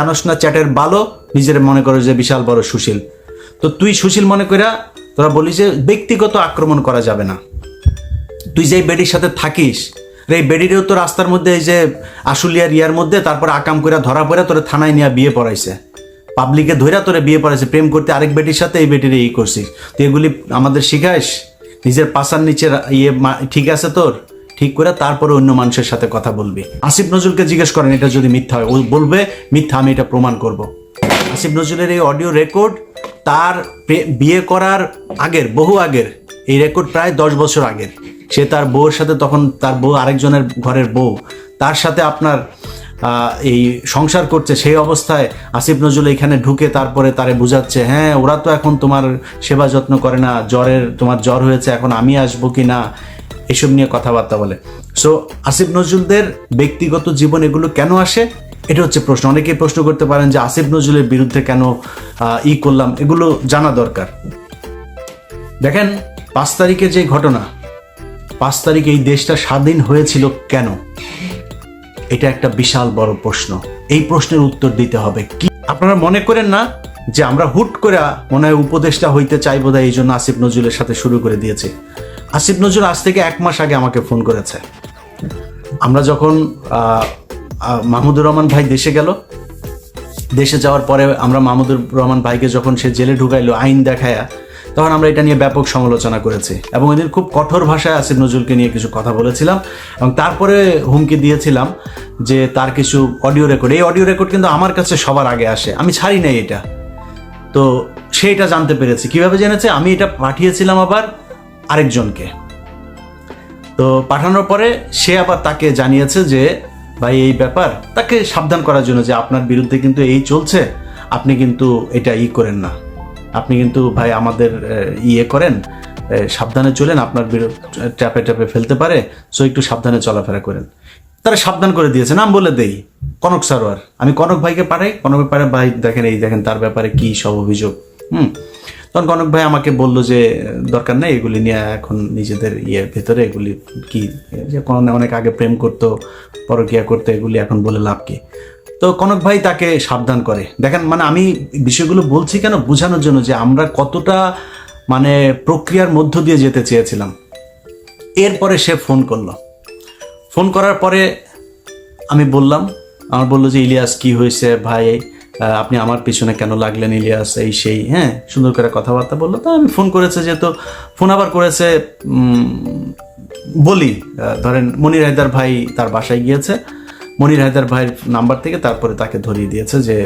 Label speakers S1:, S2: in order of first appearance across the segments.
S1: জানোস না চ্যাটের বালো নিজের মনে করো যে বিশাল বড় সুশীল। তো তুই সুশীল মনে কইরা তোরা বলি যে ব্যক্তিগত আক্রমণ করা যাবে না। তুই যে বেডির সাথে থাকিস এই বেডিরেও তো রাস্তার মধ্যে এই যে আশুলিয়ার ইয়ার মধ্যে তারপর আকাম করে ধরা পড়ে তোরা থানায় নিয়ে বিয়ে পড়াইছে। পাবলিকে ধইরা তোরে বিয়ে পড়াইছে, প্রেম করতে আরেক বেটির সাথে এই বেটির এই করছিস। তুই এগুলি আমাদের শিখাইস? নিজের পাশার নিচে ইয়ে ঠিক আছে তোর? ঠিক করে তারপরে অন্য মানুষের সাথে কথা বলবি। আসিফ নজরুলকে জিজ্ঞেস করেন, এটা যদি মিথ্যা হয়? ও বলবে, মিথ্যা, আমি এটা প্রমাণ করব। আসিফ নজরুলের এই অডিও রেকর্ড তার বিয়ে করার আগের, বহু আগের, এই রেকর্ড প্রায় দশ বছর আগের। সে তার বউয়ের সাথে তখন তার বউ আরেকজনের ঘরের বউ, তার সাথে আপনার এই সংসার করছে, সেই অবস্থায় আসিফ নজরুল এখানে ঢুকে তারপরে তারে বুঝাচ্ছে হ্যাঁ ওরা তো এখন তোমার সেবা যত্ন করে না, জ্বরের, তোমার জ্বর হয়েছে, এখন আমি আসব কি না এসব নিয়ে কথাবার্তা বলে। সো আসিফ নজরুলদের ব্যক্তিগত জীবন এগুলো কেন আসে? এটা হচ্ছে প্রশ্ন। অনেকেই প্রশ্ন করতে পারেন যে আসিফ নজরুলের বিরুদ্ধে কেন ই করলাম? এগুলো জানা দরকার। দেখেন, পাঁচ তারিখে যে ঘটনা, পাঁচ তারিখে এই দেশটা স্বাধীন হয়েছিল কেন? এটা একটা বিশাল বড় প্রশ্ন। এই প্রশ্নের উত্তর দিতে হবে। কি আপনারা মনে করেন না যে আমরা হুট করে মনে হয় উপদেশটা হইতে চাই বোধহয়? এই জন্য আসিফ নজরুলের সাথে শুরু করে দিয়েছি। আসিফ নজরুল আজ থেকে এক মাস আগে আমাকে ফোন করেছে। আমরা যখন মাহমুদুর রহমান ভাই দেশে গেল, দেশে যাওয়ার পরে আমরা মাহমুদুর রহমান ভাইকে যখন সে জেলে ঢুকাইলো, আইন দেখায়া, তখন আমরা এটা নিয়ে ব্যাপক সমালোচনা করেছি এবং এদের খুব কঠোর ভাষায় আসিফ নজরুলকে নিয়ে কিছু কথা বলেছিলাম এবং তারপরে হুমকি দিয়েছিলাম যে তার কিছু অডিও রেকর্ড। এই অডিও রেকর্ড কিন্তু আমার কাছে সবার আগে আসে, আমি ছাড়ি নাই এটা। তো সে এটা জানতে পেরেছি। কীভাবে জেনেছে? আমি এটা পাঠিয়েছিলাম আবার আরেকজনকে। তো পাঠানোর পরে সে আবার তাকে জানিয়েছে যে, ভাই, এই ব্যাপার। তাকে সাবধান করার জন্য যে আপনার বিরুদ্ধে কিন্তু এই চলছে, আপনি কিন্তু এটা ই করেন না। আপনি কিন্তু, ভাই, আমাদের ইয়ে করেন সাবধানে চলেন, আপনার ট্যাপে ট্যাপে ফেলতে পারে, সো একটু সাবধানে চলাফেরা করেন। তারা সাবধান করে দিয়েছে। নাম বলে দেই, কনক সারোয়ার আমি কনক ভাইকে পাঠাই, কনক ভাই দেখেন, এই দেখেন, তার ব্যাপারে কি সব অভিযোগ। হুম। তখন কনক ভাই আমাকে বলল যে, দরকার নেই, এগুলি নিয়ে এখন নিজেদের ইয়ের ভেতরে এগুলি কি, যে কোন অনেক আগে প্রেম করতো, পরকিয়া করতো, এগুলি এখন বলে লাভ কি? তো কনক ভাই তাকে সাবধান করে। দেখেন মানে আমি বিষয়গুলো বলছি কেন? বোঝানোর জন্য যে আমরা কতটা মানে প্রক্রিয়ার মধ্য দিয়ে যেতে চেয়েছিলাম। এরপরে সে ফোন করল। ফোন করার পরে আমি বললাম, আমার বলল যে, ইলিয়াস, কি হয়েছে ভাই? আপনি আমার পিছনে কেন লাগলেন, ইলিয়াস? এই সেই হ্যাঁ সুন্দর করে কথাবার্তা বলল। তো আমি ফোন করেছে যেহেতু, ফোন আবার করেছে বলি ধরেন মনির হায়দার ভাই তার বাসায় গিয়েছে। মনির হায়দার ভাইয়ের নাম্বার থেকে তারপরে তাকে ধরিয়ে দিয়েছে যে,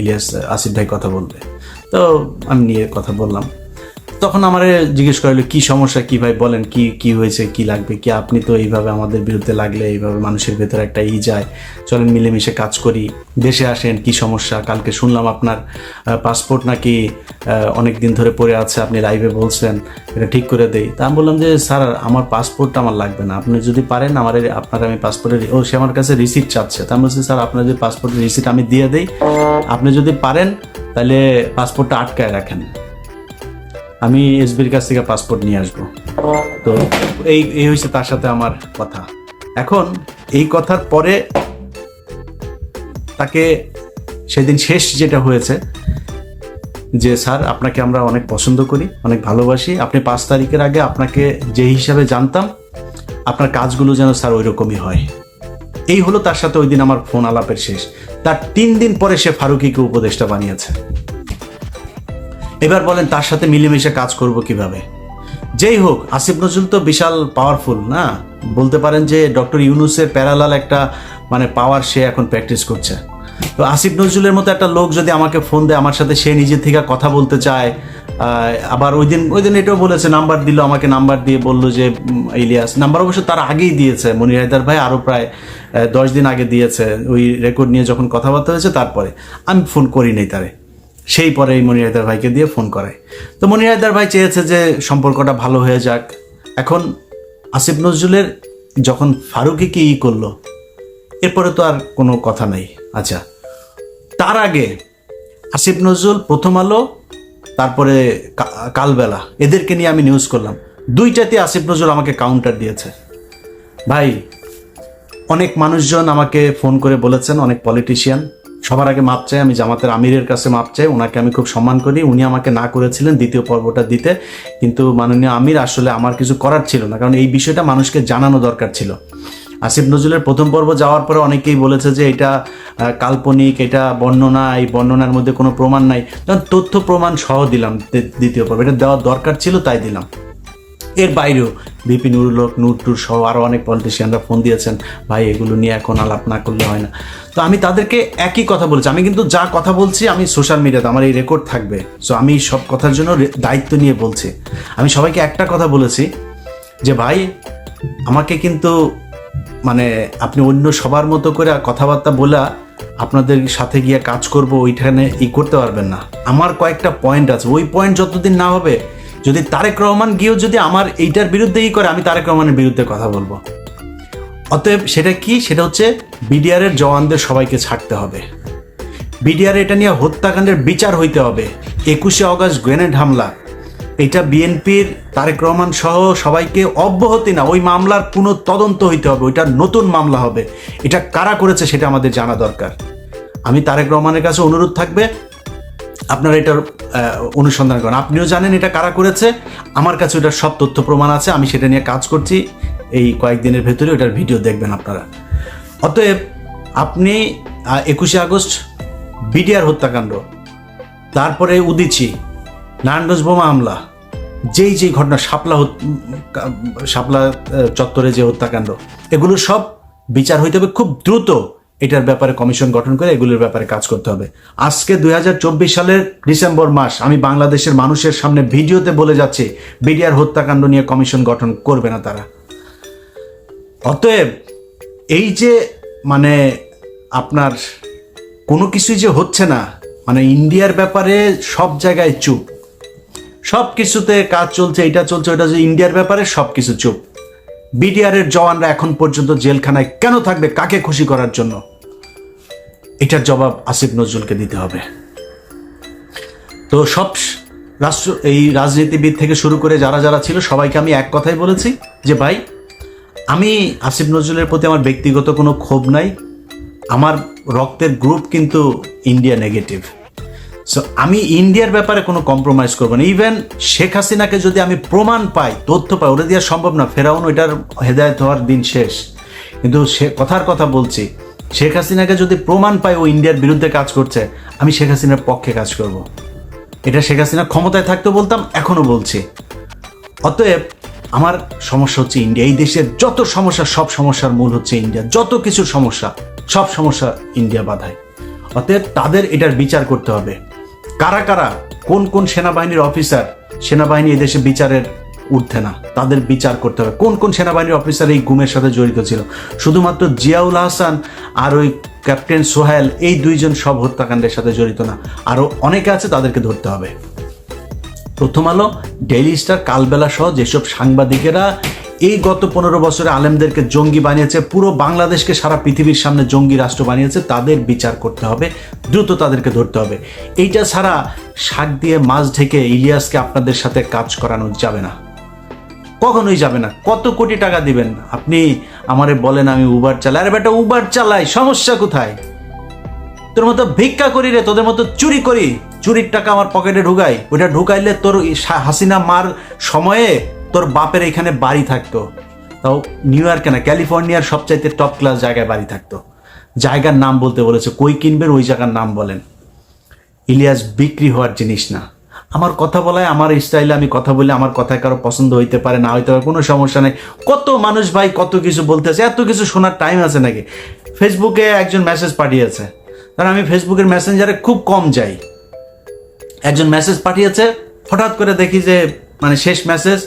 S1: ইলিয়াস আসিফ ভাই কথা বলবে। তো আমি নিয়ে কথা বললাম। তখন আমার জিজ্ঞেস করল কি সমস্যা? কি ভাই? বলেন, কি কি হয়েছে? কি লাগবে? কি আপনি তো এইভাবে আমাদের বিরুদ্ধে লাগলে এইভাবে মানুষের ভেতরে একটা ই যায়। চলেন মিলেমিশে কাজ করি। দেশে আসেন, কি সমস্যা? কালকে শুনলাম আপনার পাসপোর্ট নাকি অনেক দিন ধরে পড়ে আছে, আপনি লাইভে বলছেন, এটা ঠিক করে দেই। তা আমি বললাম যে, স্যার, আমার পাসপোর্টটা আমার লাগবে না। আপনি যদি পারেন, আমার আপনার আমি পাসপোর্টের ও, সে আমার কাছে রিসিট চাচ্ছে। তা আমি বলছি, স্যার, আপনার যদি পাসপোর্টের রিসিট আমি দিয়ে দেই, আপনি যদি পারেন, তাহলে পাসপোর্টটা আটকায় রাখেন। আমি এসবির কাছ থেকে পাসপোর্ট নিয়ে আসব। তো এই এই হয়েছে তার সাথে আমার কথা। এখন এই কথার পরে তাকে সেদিন শেষ যেটা হয়েছে, যে স্যার, আপনাকে আমরা অনেক পছন্দ করি, অনেক ভালোবাসি। আপনি পাঁচ তারিখের আগে আপনাকে যে হিসাবে জানতাম, আপনার কাজগুলো যেন স্যার ওই রকমই হয়। এই হলো তার সাথে ওই দিন আমার ফোন আলাপের শেষ। তার তিন দিন পরে সে ফারুকিকে উপদেষ্টা বানিয়েছে। এবার বলেন তার সাথে মিলেমিশে কাজ করব কীভাবে? যেই হোক, আসিফ নজরুল তো বিশাল পাওয়ারফুল না? বলতে পারেন যে ডক্টর ইউনুসের প্যারালাল একটা মানে পাওয়ার সে এখন প্র্যাকটিস করছে। তো আসিফ নজরুলের মতো একটা লোক যদি আমাকে ফোন দেয়, আমার সাথে সে নিজে থেকে কথা বলতে চায় আবার ওই দিন ওই দিন এটাও বলেছে নাম্বার দিল, আমাকে নাম্বার দিয়ে বলল যে ইলিয়াস নাম্বার অবশ্য তার আগেই দিয়েছে, মনির হায়দার ভাই আরও প্রায় দশ দিন আগে দিয়েছে, ওই রেকর্ড নিয়ে যখন কথাবার্তা হয়েছে, তারপরে। আমি ফোন করি নাই তারে। সেই পরে এই মনির হায়দার ভাইকে দিয়ে ফোন করে। তো মনির হায়দার ভাই চেয়েছে যে সম্পর্কটা ভালো হয়ে যাক। এখন আসিফ নজরুলের যখন ফারুকিকে ই করল, এরপরে তো আর কোনো কথা নাই। আচ্ছা তার আগে আসিফ নজরুল প্রথম আলো, তারপরে কালবেলা, এদেরকে নিয়ে আমি নিউজ করলাম। দুইটাতে আসিফ নজরুল আমাকে কাউন্টার দিয়েছে। ভাই, অনেক মানুষজন আমাকে ফোন করে বলেছেন, অনেক পলিটিশিয়ান সবার আগে মাপ চাই, আমি জামাতের আমিরের কাছে মাপ চাই, ওনাকে আমি খুব সম্মান করি। উনি আমাকে না করেছিলেন দ্বিতীয় পর্বটা দিতে, কিন্তু মাননীয় আমির আসলে আমার কিছু করার ছিল না, কারণ এই বিষয়টা মানুষকে জানানো দরকার ছিল। আসিফ নজরুলের প্রথম পর্ব যাওয়ার পরে অনেকেই বলেছে যে এটা কাল্পনিক, এটা বর্ণনা, এই বর্ণনার মধ্যে কোনো প্রমাণ নাই। তথ্য প্রমাণ সহ দিলাম দ্বিতীয় পর্ব, এটা দেওয়ার দরকার ছিল, তাই দিলাম। এর বাইরেও বিপি নুরুল নূর টুর সহ আরও অনেক পলিটিশিয়ানরা ফোন দিয়েছেন, ভাই, এগুলো নিয়ে এখন আলাপ না করলে হয় না। তো আমি তাদেরকে একই কথা বলছি। আমি কিন্তু যা কথা বলছি, আমি সোশ্যাল মিডিয়াতে আমার এই রেকর্ড থাকবে। সো আমি সব কথার জন্য দায়িত্ব নিয়ে বলছি। আমি সবাইকে একটা কথা বলেছি যে, ভাই, আমাকে কিন্তু মানে আপনি অন্য সবার মতো করে কথাবার্তা বলা, আপনাদের সাথে গিয়ে কাজ করব, ওইখানে ই করতে পারবেন না। আমার কয়েকটা পয়েন্ট আছে। ওই পয়েন্ট যতদিন না হবে যদি তারেক রহমান গিয়েও যদি আমার এইটার বিরুদ্ধে ই করে, আমি তারেক রহমানের বিরুদ্ধে কথা বলব। অতএব সেটা কি? সেটা হচ্ছে বিডিআরের জওয়ানদের সবাইকে ছাড়তে হবে। বিডিআর এটা নিয়ে হত্যাকাণ্ডের বিচার হইতে হবে। একুশে অগস্ট গ্রেনেড হামলা। এটা বিএনপির তারেক রহমান সহ সবাইকে অব্যাহতি না, ওই মামলার পুনঃ তদন্ত হইতে হবে, ওইটা নতুন মামলা হবে। এটা কারা করেছে সেটা আমাদের জানা দরকার। আমি তারেক রহমানের কাছে অনুরোধ থাকবে আপনারা এটার অনুসন্ধান করেন। আপনিও জানেন এটা কারা করেছে? আমার কাছে ওটার সব তথ্য প্রমাণ আছে, আমি সেটা নিয়ে কাজ করছি। এই কয়েকদিনের ভেতরে ওটার ভিডিও দেখবেন আপনারা। অতএব আপনি একুশে আগস্ট বিডিআর হত্যাকাণ্ড, তারপরে উদিচি নারায়ণগঞ্জ বোমা হামলা, যেই যেই ঘটনা, শাপলা শাপলা চত্বরে যে হত্যাকাণ্ড, এগুলো সব বিচার হইতে হবে খুব দ্রুত। এটার ব্যাপারে কমিশন গঠন করে এগুলোর ব্যাপারে কাজ করতে হবে। আজকে দুই হাজার চব্বিশ সালের ডিসেম্বর মাস, আমি বাংলাদেশের মানুষের সামনে ভিডিওতে বলে যাচ্ছি, বিডিআর হত্যাকাণ্ড নিয়ে কমিশন গঠন করবে না তারা। অতএব, এই যে মানে আপনার কোনো কিছুই যে হচ্ছে না মানে ইন্ডিয়ার ব্যাপারে সব জায়গায় চুপ। সব কিছুতে কাজ চলছে, এটা চলছে, ওটা ইন্ডিয়ার ব্যাপারে সব কিছু চুপ। বিডিআরের জওয়ানরা এখন পর্যন্ত জেলখানায় কেন থাকবে, কাকে খুশি করার জন্য? এটার জবাব আসিফ নজরুলকে দিতে হবে। তো সব রাষ্ট্র, এই রাজনীতিবিদ থেকে শুরু করে যারা যারা ছিল, সবাইকে আমি এক কথাই বলেছি যে, ভাই, আমি আসিফ নজরুলের প্রতি আমার ব্যক্তিগত কোনো ক্ষোভ নাই। আমার রক্তের গ্রুপ কিন্তু ইন্ডিয়া নেগেটিভ সো আমি ইন্ডিয়ার ব্যাপারে কোনো কম্প্রোমাইজ করব না। ইভেন শেখ হাসিনাকে যদি আমি প্রমাণ পাই, তথ্য পাই ওটা দেওয়া সম্ভব না। ফেরাউন ওইটার হেদায়ত হওয়ার দিন শেষ। কিন্তু সে কথার কথা বলছি শেখ হাসিনাকে যদি প্রমাণ পাই ও ইন্ডিয়ার বিরুদ্ধে কাজ করছে, আমি শেখ হাসিনার পক্ষে কাজ করব। এটা শেখ হাসিনা ক্ষমতায় থাকতে বলতাম এখনও বলছি। অতএব, আমার সমস্যা হচ্ছে ইন্ডিয়া এই দেশের যত সমস্যা, সব সমস্যার মূল হচ্ছে ইন্ডিয়া যত কিছু সমস্যা, সব সমস্যা ইন্ডিয়া বাধায়। অতএব, তাদের এটার বিচার করতে হবে। কারা কারা? কোন কোন সেনাবাহিনীর অফিসার? সেনাবাহিনী এদেশে বিচারের উঠতে না। তাদের বিচার করতে হবে। কোন কোন সেনাবাহিনীর অফিসার এই গুমের সাথে জড়িত ছিল? শুধুমাত্র জিয়াউল হাসান আর ওই ক্যাপ্টেন সোহেল এই দুইজন সব হত্যাকাণ্ডের সাথে জড়িত না। আরও অনেকে আছে তাদেরকে ধরতে হবে। প্রথম আলো, ডেইলি স্টার, কালবেলা সহ যেসব সাংবাদিকেরা এই গত পনেরো বছরে আলেমদেরকে জঙ্গি বানিয়েছে, পুরো বাংলাদেশকে সারা পৃথিবীর সামনে জঙ্গি রাষ্ট্র বানিয়েছে, তাদের বিচার করতে হবে, দ্রুত তাদেরকে ধরতে হবে। এইটা ছাড়া শাক দিয়ে মাছ ঢেকে ইলিয়াসকে আপনাদের সাথে কাজ করানো যাবে না। কখনোই যাবে না। কত কোটি টাকা দিবেন? আপনি আমারে বলেন আমি উবার চালাই। আরে বেটা, উবার চালাই, সমস্যা কোথায়? তোর মতো ভিক্ষা করি রে, তোদের মতো চুরি করি, চুরির টাকা আমার পকেটে ঢুকাই। ওটা ঢুকাইলে তোর হাসিনা মার সময়ে তোর বাপের এখানে বাড়ি থাকতো। তাও নিউ ইয়র্কে না, ক্যালিফোর্নিয়ার সবচাইতে টপ ক্লাস জায়গায় বাড়ি থাকতো। জায়গার নাম বলতে বলেছে, কই কিনবেন ওই জায়গার নাম বলেন। ইলিয়াস বিক্রি হওয়ার জিনিস না। আমার কথা বলায়, আমার স্টাইলে আমি কথা বলে, আমার কথায় কারও পছন্দ হইতে পারে না, হইতে পারে, কোনো সমস্যা নেই। কত মানুষ ভাই কত কিছু বলতেছে, এত কিছু শোনার টাইম আছে নাকি? ফেসবুকে একজন মেসেজ পাঠিয়েছে। কারণ আমি ফেসবুকের মেসেঞ্জারে খুব কম যাই। একজন মেসেজ পাঠিয়েছে, হঠাৎ করে দেখি যে মানে শেষ মেসেজ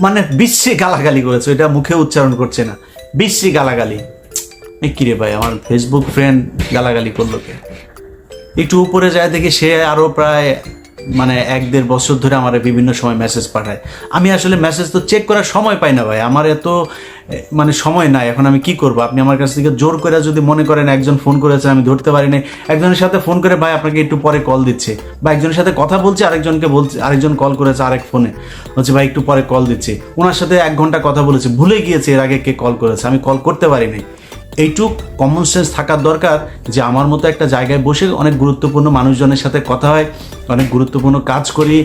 S1: মানে বিশ্রী গালাগালি করেছে, এটা মুখে উচ্চারণ করছে না। বিশ্রী গালাগালি। কিরে ভাই, আমার ফেসবুক ফ্রেন্ড গালাগালি করল কে? একটু উপরে যায় দেখি সে আরও প্রায় মানে এক দেড় বছর ধরে আমার বিভিন্ন সময় মেসেজ পাঠায়। আমি আসলে মেসেজ তো চেক করার সময় পাই না ভাই। আমার এত মানে সময় নাই। এখন আমি কি করব? আপনি আমার কাছ থেকে জোর করে যদি মনে করেন একজন ফোন করেছে, আমি ধরতে পারি নাই। একজনের সাথে ফোন করে ভাই আপনাকে একটু পরে কল দিচ্ছে। বা একজনের সাথে কথা বলছে, আরেকজনকে বলছে, আরেকজন কল করেছে আরেক ফোনে বলছে, ভাই, একটু পরে কল দিচ্ছে। ওনার সাথে এক ঘণ্টা কথা বলেছে। ভুলে গিয়েছে এর আগে কে কল করেছে। আমি কল করতে পারি নাই। এইটুক কমন সেন্স থাকার দরকার যে আমার মতো একটা জায়গায় বসে অনেক গুরুত্বপূর্ণ মানুষজনের সাথে কথা হয়, অনেক গুরুত্বপূর্ণ কাজ করি,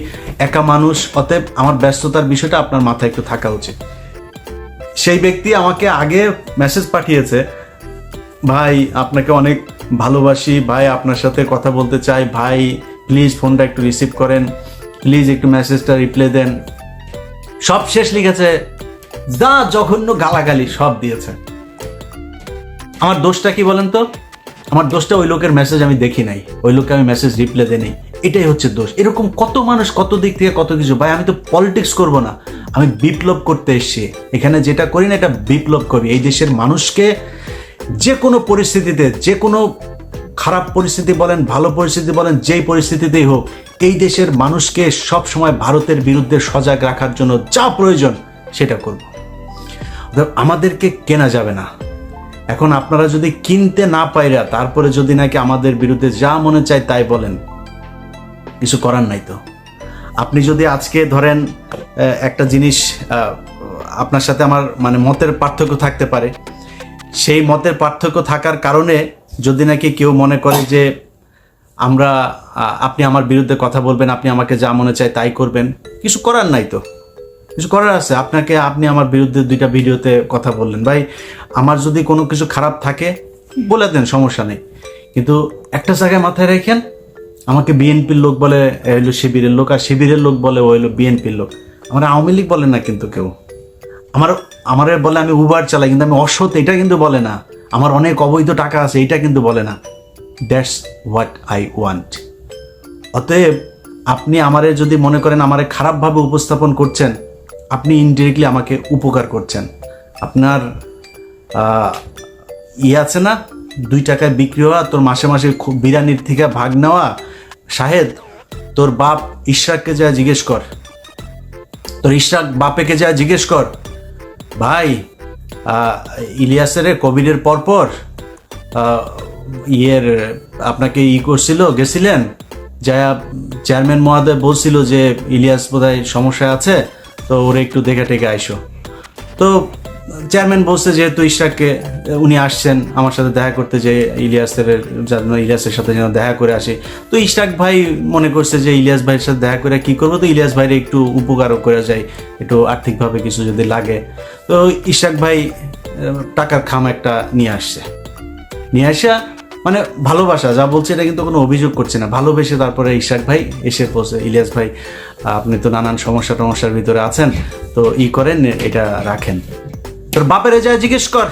S1: একা মানুষ, অতএব আমার ব্যস্ততার বিষয়টা আপনার মাথায় একটু থাকা উচিত। সেই ব্যক্তি আমাকে আগে মেসেজ পাঠিয়েছে, ভাই, আপনাকে অনেক ভালোবাসি, ভাই, আপনার সাথে কথা বলতে চাই, ভাই প্লিজ ফোনটা একটু রিসিভ করেন প্লিজ একটু মেসেজটা রিপ্লাই দেন। সব শেষ লিখেছে, যা জঘন্য গালাগালি সব দিয়েছে। আমার দোষটা কি বলেন তো? আমার দোষটা ওই লোকের মেসেজ আমি দেখি নাই। ওই লোককে আমি মেসেজ রিপ্লাই দিই নাই। এটাই হচ্ছে দোষ। এরকম কত মানুষ কত দিক থেকে কত কিছু। ভাই, আমি তো পলিটিক্স করব না। আমি বিপ্লব করতে এসেছি। এখানে যেটা করি না, এটা বিপ্লব করি। এই দেশের মানুষকে যে কোনো পরিস্থিতিতে যে কোনো খারাপ পরিস্থিতি বলেন, ভালো পরিস্থিতি বলেন, যেই পরিস্থিতিতেই হোক, এই দেশের মানুষকে সব সময় ভারতের বিরুদ্ধে সজাগ রাখার জন্য যা প্রয়োজন, সেটা করব। আমাদেরকে কেনা যাবে না। এখন আপনারা যদি কিনতে না পাইরা তারপরে যদি নাকি আমাদের বিরুদ্ধে যা মনে চায় তাই বলেন। কিছু করার নাই তো। আপনি যদি আজকে ধরেন একটা জিনিস আপনার সাথে আমার মানে মতের পার্থক্য থাকতে পারে। সেই মতের পার্থক্য থাকার কারণে যদি নাকি কেউ মনে করে যে আমরা আপনি আমার বিরুদ্ধে কথা বলবেন, আপনি আমাকে যা মনে চায় তাই করবেন, কিছু করার নাই তো। কিছু করার আছে? আপনাকে আপনি আমার বিরুদ্ধে দুইটা ভিডিওতে কথা বললেন। ভাই, আমার যদি কোনো কিছু খারাপ থাকে, বলে দেন, সমস্যা নেই। কিন্তু একটা জায়গায় মাথায় রেখেন, আমাকে বিএনপির লোক বলে হইল শিবিরের লোক, আর শিবিরের লোক বলে, ও হইল বিএনপির লোক। আমার আওয়ামী লীগ বলে না কিন্তু কেউ। আমার আমার বলে আমি উবার চালাই, কিন্তু আমি অসৎ, এটা কিন্তু বলে না। আমার অনেক অবৈধ টাকা আছে, এটা কিন্তু বলে না। দ্যাটস হোয়াট আই ওয়ান্ট অতএব আপনি আমারে যদি মনে করেন আমারে খারাপভাবে উপস্থাপন করছেন আপনি ইনডিরেক্টলি আমাকে উপকার করছেন। আপনার আহ, ইয়ে আছে না? দুই টাকায় বিক্রি হওয়া তোর মাসে মাসে খুব বিরিয়ানির থেকে ভাগ নেওয়া। শাহেদ তোর বাপ ইশরাককে যা জিজ্ঞেস কর। তোর ইশরাক বাপেকে যা জিজ্ঞেস কর। ভাই ইলিয়াসের কোভিডের পরপর ইয়ের আপনাকে ই করছিল গেছিলেন? যা চেয়ারম্যান মহোদয় বলছিল যে ইলিয়াস বোধহয় সমস্যা আছে। তো ওরে একটু দেখে টেকে আইসো। তো চেয়ারম্যান বলছে যেহেতু ইশরাককে, উনি আসছেন, আমার সাথে দেখা করতে যে ইলিয়াসের যেন ইলিয়াসের সাথে যেন দেখা করে আসে। তো ইশরাক ভাই মনে করছে যে ইলিয়াস ভাইয়ের সাথে দেখা করে কি করব? তো ইলিয়াস ভাইয়ের একটু উপকারও করে যায় একটু আর্থিকভাবে কিছু যদি লাগে। তো ইশরাক ভাই টাকার খাম একটা নিয়ে আসছে। নিয়ে আসা মানে ভালোবাসা, যা বলছে এটা কিন্তু কোনো অভিযোগ করছে না। ভালোবেসে তারপরে ইশাক ভাই এসে পৌঁছে ইলিয়াস ভাই, আপনি তো নানান সমস্যা টমস্যার ভিতরে আছেন, তো ই করেন, এটা রাখেন। তোর বাপের যা জিজ্ঞেস কর।